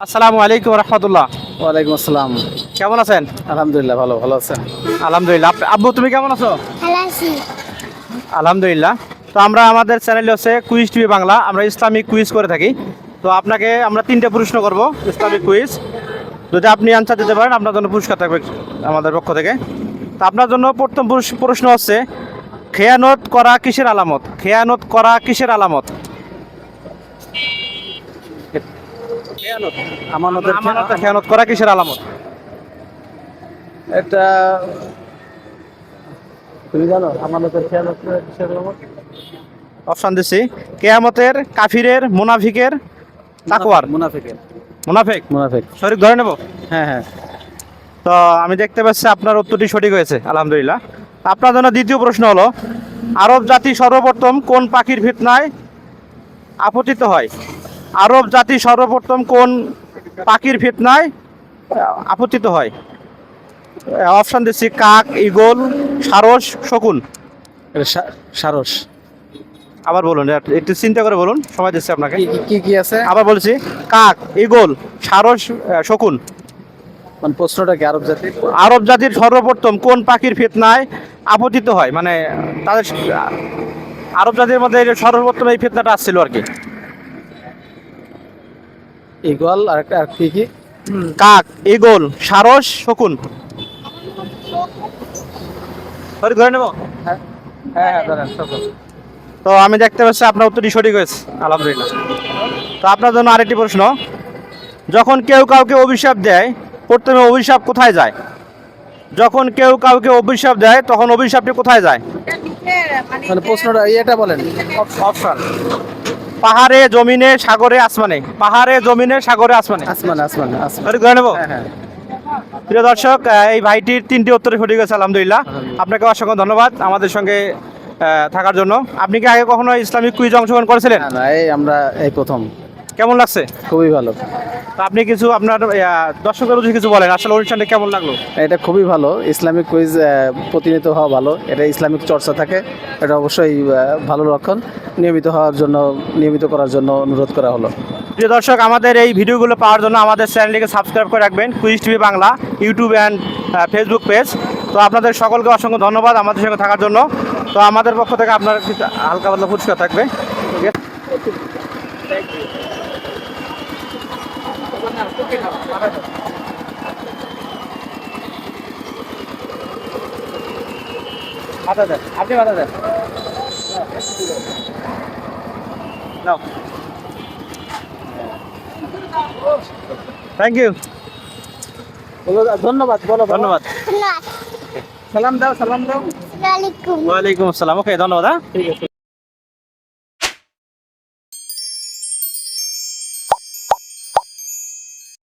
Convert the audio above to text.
আসসালামু আলাইকুম রহমতুল্লাহ। ওয়ালাইকুম আসসালাম। কেমন আছেন? আলহামদুলিল্লাহ ভালো ভালো আছেন। আলহামদুলিল্লাহ। আপ- আব্বু তুমি কেমন আছো? ভালো আছি। আলহামদুলিল্লাহ। তো আমরা আমাদের চ্যানেল হচ্ছে কুইজ টিভি বাংলা। আমরা ইসলামিক কুইজ করে থাকি। তো আপনাকে আমরা তিনটে প্রশ্ন করব ইসলামিক কুইজ যদি আপনি আনসার দিতে পারেন আপনার জন্য পুরস্কার থাকবে আমাদের পক্ষ থেকে। তো আপনার জন্য প্রথম প্রশ্ন হচ্ছে খেয়ানত করা কিসের আলামত? খেয়ানত করা কিসের আলামত? খেয়ানত? আমানতের খেয়ানত করা কিসের আলামত? এটা তুমি জানো আমানতের খেয়াল কিসের নামত? অপশান দিচ্ছি কেয়ামতের কাফিরের মুনাফিকের তাকওয়ার। মুনাফিকের। মুনাফিক? মুনাফিক। ধরে নেব? হ্যাঁ হ্যাঁ। তো আমি দেখতে পাচ্ছি আপনার উত্তরটি সঠিক হয়েছে আলহামদুলিল্লাহ। আপনার জন্য দ্বিতীয় প্রশ্ন হলো আরব জাতি সর্বপ্রথম কোন পাখির ফিতনায় আপতিত হয়? আরব জাতি সর্বপ্রথম কোন পাখির ফিতনায় আহ, আপতিত হয়? অপশান দিচ্ছি কাক ইগল সারস শকুন। এটা সা- সারস। আবার বলুন একটু- চিন্তা করে বলুন সময় দিচ্ছি আপনাকে। কি কি- আছে? আবার বলছি কাক ইগল সারস শকুন। মানে প্রশ্নটা কি আরব জাতি আরব জাতির সর্বপ্রথম কোন পাখির ফিতনায় আপতিত হয়? মানে তাদের আরব জাতির মধ্যে সর্বপ্রথম এই ফিতনাটা আসছিল আর কি। ইগল আর একটা- আর কি কি? কাক ইগল সারস শকুন। সরি ধরে নেব? হ্যাঁ হ্যাঁ হ্যাঁ তো আমি দেখতে পাচ্ছি আপনার উত্তরটি সঠিক হয়েছে। আলহামদুলিল্লাহ। তো আপনার জন্য আরেকটি প্রশ্ন। যখন কেউ কাউকে অভিশাপ দেয় প্রথমে অভিশাপ কোথায় যায়? যখন কেউ কাউকে অভিশাপ দেয় তখন অভিশাপটি কোথায় যায়? মানে প্রশ্নটা এটা বলেন। অপশন। পাহাড়ে জমিনে সাগরে আসমানে? পাহাড়ে জমিনে সাগরে আসমানে? আসমানে আসমানে আসমানে। ধরে নেব? হ্যাঁ হ্যাঁ। প্রিয় দর্শক এই ভাইটির তিনটি উত্তরে সঠিক গেছে আলহামদুলিল্লাহ। আপনাকে অসংখ্য ধন্যবাদ আমাদের সঙ্গে থাকার জন্য। আপনি কি আগে কখনো ইসলামিক কুইজ অংশগ্রহণ করেছিলেন? না এই আমরা এই প্রথম। কেমন লাগছে? খুবই ভালো। তো আপনি কিছু আপনার আহ, দর্শকের উদ্দেশ্যে কিছু বলেন আসলে অনুষ্ঠানটা কেমন লাগল? এটা খুবই ভালো। ইসলামিক কুইজ প্রতিনিয়ত হওয়া ভালো। এটা ইসলামিক চর্চা থাকে। এটা অবশ্যই ভালো লক্ষণ। নিয়মিত হওয়ার জন্য নিয়মিত করার জন্য অনুরোধ করা হলো। প্রিয় দর্শক আমাদের এই ভিডিওগুলো পাওয়ার জন্য আমাদের চ্যানেলটিকে সাবস্ক্রাইব করে রাখবেন। Quiz TV Bangla YouTube and Facebook page তো আপনাদের সকলকে অসংখ্য ধন্যবাদ আমাদের সঙ্গে থাকার জন্য। তো আমাদের পক্ষ থেকে আপনার কিছু হালকা পাতলা পুরস্কার থাকবে। ঠিক আছে? দেন আপনি মাথা দেন নাও। থ্যাংক ইউ ধন্যবাদ বলো ধন্যবাদ। ধন্যবাদ সালাম দাও সালাম দাও। ওয়ালাইকুম আসসালাম। ওকে ধন্যবাদ হ্যাঁ। ঠিক আছে।